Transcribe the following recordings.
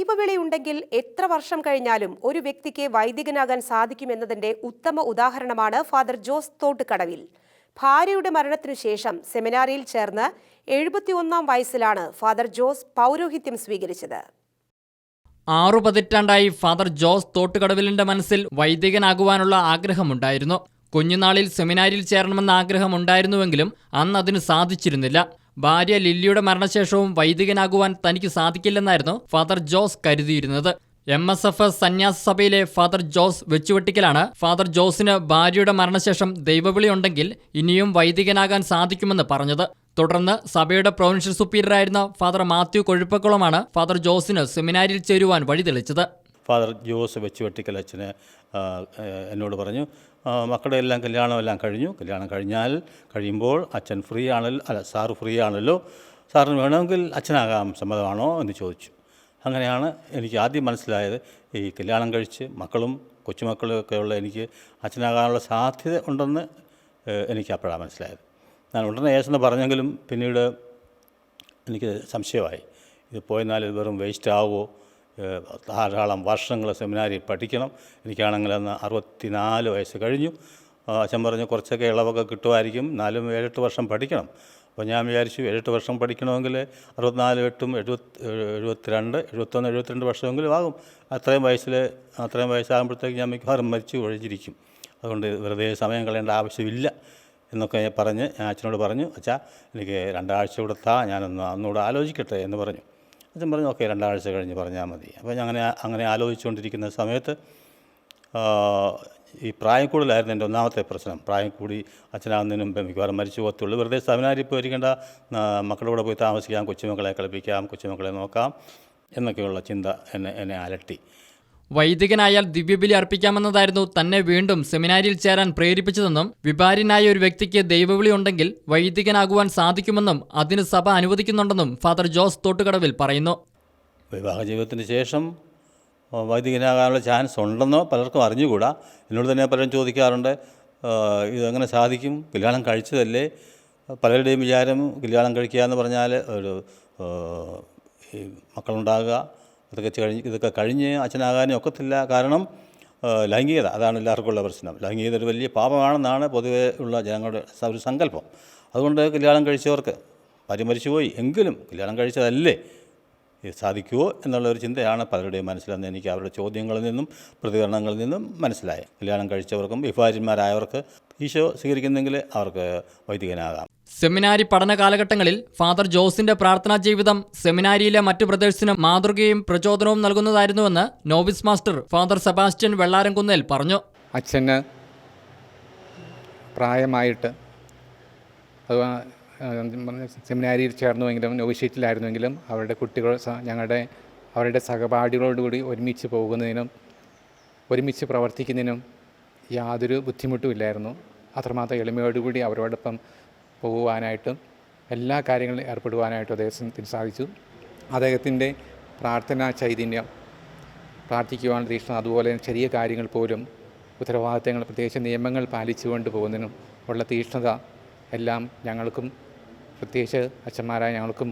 ദൈവവിളി ഉണ്ടെങ്കിൽ എത്ര വർഷം കഴിഞ്ഞാലും ഒരു വ്യക്തിക്ക് വൈദികനാകാൻ സാധിക്കുമെന്നതിന്റെ ഉത്തമ ഉദാഹരണമാണ് ഫാദർ ജോസ് തോട്ടുകടവിൽ. ഭാര്യയുടെ മരണത്തിനു ശേഷം സെമിനാരിയിൽ ചേർന്ന് എഴുപത്തിയൊന്നാം വയസ്സിലാണ് ഫാദർ ജോസ് പൗരോഹിത്യം സ്വീകരിച്ചത്. ആറു പതിറ്റാണ്ടായി ഫാദർ ജോസ് തോട്ടുകടവിലിന്റെ മനസ്സിൽ വൈദികനാകുവാനുള്ള ആഗ്രഹമുണ്ടായിരുന്നു. കുഞ്ഞുനാളിൽ സെമിനാരിയിൽ ചേരണമെന്ന ആഗ്രഹമുണ്ടായിരുന്നുവെങ്കിലും അന്ന് അതിന് സാധിച്ചിരുന്നില്ല. ഭാര്യ ലില്ലിയുടെ മരണശേഷവും വൈദികനാകുവാൻ തനിക്ക് സാധിക്കില്ലെന്നായിരുന്നു ഫാദർ ജോസ് കരുതിയിരുന്നത്. എം എസ് എഫ് എസ് സന്യാസ സഭയിലെ ഫാദർ ജോസ് വെച്ചുവെട്ടിക്കലാണ്. ഫാദർ ജോസിന് ഭാര്യയുടെ മരണശേഷം ദൈവവിളി ഉണ്ടെങ്കിൽ ഇനിയും വൈദികനാകാൻ സാധിക്കുമെന്ന് പറഞ്ഞത്. തുടർന്ന് സഭയുടെ പ്രൊവിൻഷ്യൽ സുപ്പീരിയറായിരുന്ന ഫാദർ മാത്യു കൊഴുപ്പക്കുളമാണ് ഫാദർ ജോസിന് സെമിനാരിയിൽ ചേരുവാൻ വഴിതെളിച്ചത്. ഫാദർ ജോസ് വെച്ച് വെട്ടിക്കൽ അച്ഛന് എന്നോട് പറഞ്ഞു മക്കളുടെ എല്ലാം കല്യാണമെല്ലാം കഴിഞ്ഞു. കല്യാണം കഴിഞ്ഞാൽ കഴിയുമ്പോൾ അച്ഛൻ ഫ്രീ ആണല്ലോ അല്ല സാറ് ഫ്രീ ആണല്ലോ. സാറിന് വേണമെങ്കിൽ അച്ഛനാകാൻ സമ്മതമാണോ എന്ന് ചോദിച്ചു. അങ്ങനെയാണ് എനിക്ക് ആദ്യം മനസ്സിലായത്. ഈ കല്യാണം കഴിച്ച് മക്കളും കൊച്ചുമക്കളും ഒക്കെ ഉള്ള എനിക്ക് അച്ഛനാകാനുള്ള സാധ്യത ഉണ്ടെന്ന് എനിക്ക് അപ്പോഴാണ് മനസ്സിലായത്. ഞാൻ ഉടനെ യേശെന്ന് പറഞ്ഞെങ്കിലും പിന്നീട് എനിക്ക് സംശയമായി. ഇത് പോയെന്നാൽ ഇത് വെറും വേസ്റ്റ് ആവുമോ? ധാരാളം വർഷങ്ങൾ സെമിനാരി പഠിക്കണം. എനിക്കാണെങ്കിൽ അന്ന് അറുപത്തിനാല് വയസ്സ് കഴിഞ്ഞു. അച്ഛൻ പറഞ്ഞു കുറച്ചൊക്കെ ഇളവൊക്കെ കിട്ടുമായിരിക്കും. നാലും ഏഴെട്ട് വർഷം പഠിക്കണം. അപ്പോൾ ഞാൻ വിചാരിച്ചു ഏഴെട്ട് വർഷം പഠിക്കണമെങ്കിൽ അറുപത്തിനാല് എട്ടും എഴുപത്തി എഴുപത്തിരണ്ട് എഴുപത്തൊന്ന് എഴുപത്തിരണ്ട് വർഷമെങ്കിലും ആകും. അത്രയും വയസ്സിൽ അത്രയും വയസ്സാകുമ്പോഴത്തേക്ക് ഞാൻ മിക്കവാറും മരിച്ചു ഒഴിഞ്ഞിരിക്കും. അതുകൊണ്ട് വെറുതെ സമയം കളയേണ്ട ആവശ്യമില്ല എന്നൊക്കെ പറഞ്ഞ് ഞാൻ അച്ഛനോട് പറഞ്ഞു അച്ഛാ എനിക്ക് രണ്ടാഴ്ച കൂടെ താ ഞാനൊന്ന് അന്നുകൂടെ ആലോചിക്കട്ടെ എന്ന് പറഞ്ഞു. അച്ഛൻ പറഞ്ഞു ഓക്കെ രണ്ടാഴ്ച കഴിഞ്ഞ് പറഞ്ഞാൽ മതി. അപ്പോൾ ഞാൻ അങ്ങനെ അങ്ങനെ ആലോചിച്ചുകൊണ്ടിരിക്കുന്ന സമയത്ത് ഈ പ്രായം കൂടുതലായിരുന്നു എന്റെ ഒന്നാമത്തെ പ്രശ്നം. പ്രായം കൂടി അച്ഛനാകുന്നതിന് മുമ്പ് മിക്കവാറും മരിച്ചു പോകത്തുള്ളൂ. വെറുതെ സെമിനാരിൽ പോയിരിക്കേണ്ട മക്കളുടെ കൂടെ പോയി താമസിക്കാം കൊച്ചുമക്കളെ കളിപ്പിക്കാം കൊച്ചുമക്കളെ നോക്കാം എന്നൊക്കെയുള്ള ചിന്ത എന്നെ എന്നെ അലട്ടി. വൈദികനായാൽ ദിവ്യബലി അർപ്പിക്കാമെന്നതായിരുന്നു തന്നെ വീണ്ടും സെമിനാരിയിൽ ചേരാൻ പ്രേരിപ്പിച്ചതെന്നും വിഭാരിനായ ഒരു വ്യക്തിക്ക് ദൈവവിളി ഉണ്ടെങ്കിൽ വൈദികനാകുവാൻ സാധിക്കുമെന്നും അതിന് സഭ അനുവദിക്കുന്നുണ്ടെന്നും ഫാദർ ജോസ് തോട്ടുകടവിൽ പറയുന്നു. വിവാഹ ജീവിതത്തിന് ശേഷം വൈദികനാകാനുള്ള ചാൻസ് ഉണ്ടെന്നോ പലർക്കും അറിഞ്ഞുകൂടാ. എന്നോട് തന്നെ പലരും ചോദിക്കാറുണ്ട് ഇതെങ്ങനെ സാധിക്കും? കല്യാണം കഴിച്ചതല്ലേ? പലരുടെയും വിചാരം കല്യാണം കഴിക്കുക എന്ന് പറഞ്ഞാൽ ഒരു മക്കളുണ്ടാകുക ഇതൊക്കെ കഴിഞ്ഞ് ഇതൊക്കെ കഴിഞ്ഞ് അച്ഛനാകാനും ഒക്കത്തില്ല. കാരണം ലൈംഗികത. അതാണ് എല്ലാവർക്കും ഉള്ള പ്രശ്നം. ലൈംഗികത ഒരു വലിയ പാപമാണെന്നാണ് പൊതുവേ ഉള്ള ജനങ്ങളുടെ ഒരു സങ്കല്പം. അതുകൊണ്ട് കല്യാണം കഴിച്ചവർക്ക് ഭാര്യ മരിച്ചുപോയി എങ്കിലും കല്യാണം കഴിച്ചതല്ലേ സാധിക്കുമോ എന്നുള്ളൊരു ചിന്തയാണ് പലരുടെയും മനസ്സിലെന്ന് എനിക്ക് അവരുടെ ചോദ്യങ്ങളിൽ നിന്നും പ്രതികരണങ്ങളിൽ നിന്നും മനസ്സിലായി കല്യാണം കഴിച്ചവർക്കും വിഭാര്യന്മാരായവർക്ക് ഈശോ സ്വീകരിക്കുന്നെങ്കിൽ അവർക്ക് വൈദികനാകാം. സെമിനാരി പഠന കാലഘട്ടങ്ങളിൽ ഫാദർ ജോസിന്റെ പ്രാർത്ഥനാ ജീവിതം സെമിനാരിയിലെ മറ്റു ബ്രദേഴ്സിന് മാതൃകയും പ്രചോദനവും നൽകുന്നതായിരുന്നുവെന്ന് novice master father Sebastian Vellaramkunnel പറഞ്ഞു. അച്ഛന് പ്രായമായിട്ട് അത് സെമിനാരിയിൽ ചേർന്നുവെങ്കിലും നോവിഷീറ്റിലായിരുന്നുവെങ്കിലും അവരുടെ കുട്ടികൾ ഞങ്ങളുടെ അവരുടെ സഹപാഠികളോടുകൂടി ഒരുമിച്ച് പോകുന്നതിനും ഒരുമിച്ച് പ്രവർത്തിക്കുന്നതിനും യാതൊരു ബുദ്ധിമുട്ടുമില്ലായിരുന്നു അത്രമാത്രം എളിമയോടുകൂടി അവരോടൊപ്പം പോകുവാനായിട്ടും എല്ലാ കാര്യങ്ങളിലും ഏർപ്പെടുവാനായിട്ടും അദ്ദേഹത്തിന് സാധിച്ചു. അദ്ദേഹത്തിന്റെ പ്രാർത്ഥനാ ചൈതന്യം പ്രാർത്ഥിക്കുവാൻ തീക്ഷണം അതുപോലെ ചെറിയ കാര്യങ്ങൾ പോലും ഉത്തരവാദിത്തങ്ങൾ പ്രത്യേകിച്ച് നിയമങ്ങൾ പാലിച്ചുകൊണ്ട് പോകുന്നതിനും ഉള്ള തീക്ഷ്ണത എല്ലാം ഞങ്ങൾക്കും പ്രത്യേകിച്ച് അച്ഛന്മാരായ ഞങ്ങൾക്കും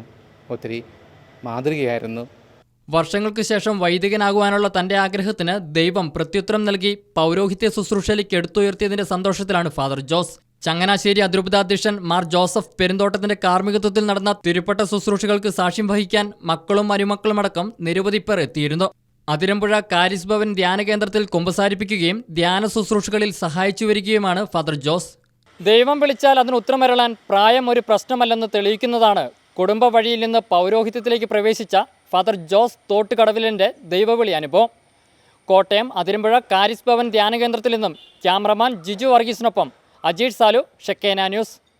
ഒത്തിരി മാതൃകയായിരുന്നു. വർഷങ്ങൾക്ക് ശേഷം വൈദികനാകുവാനുള്ള തന്റെ ആഗ്രഹത്തിന് ദൈവം പ്രത്യുത്തരം നൽകി പൗരോഹിത്യ ശുശ്രൂഷയിലേക്ക് എടുത്തുയർത്തിയതിന്റെ സന്തോഷത്തിലാണ് ഫാദർ ജോസ്. ചങ്ങനാശ്ശേരി അതിരൂപതാധ്യക്ഷൻ മാർ ജോസഫ് പെരുന്തോട്ടത്തിന്റെ കാർമ്മികത്വത്തിൽ നടന്ന തിരുപ്പട്ട ശുശ്രൂഷകൾക്ക് സാക്ഷ്യം വഹിക്കാൻ മക്കളും മരുമക്കളുമടക്കം നിരവധി പേർ എത്തിയിരുന്നു. അതിരമ്പുഴ കാരിസ് ഭവൻ ധ്യാന കേന്ദ്രത്തിൽ കുമ്പസാരിപ്പിക്കുകയും ധ്യാന ശുശ്രൂഷകളിൽ സഹായിച്ചു വരികയുമാണ് ഫാദർ ജോസ്. ദൈവം വിളിച്ചാൽ അതിന് ഉത്തരമരളാൻ പ്രായം ഒരു പ്രശ്നമല്ലെന്ന് തെളിയിക്കുന്നതാണ് കുടുംബ വഴിയിൽ നിന്ന് പൗരോഹിത്യത്തിലേക്ക് പ്രവേശിച്ച ഫാദർ ജോസ് തോട്ടുകടവിലിന്റെ ദൈവവിളി അനുഭവം. കോട്ടയം അതിരമ്പുഴ കാരിസ് ഭവൻ ധ്യാന കേന്ദ്രത്തിൽ നിന്നും ക്യാമറമാൻ ജിജു വർഗീസിനൊപ്പം അജീഷ് സാലു ഷെക്കേന ന്യൂസ്.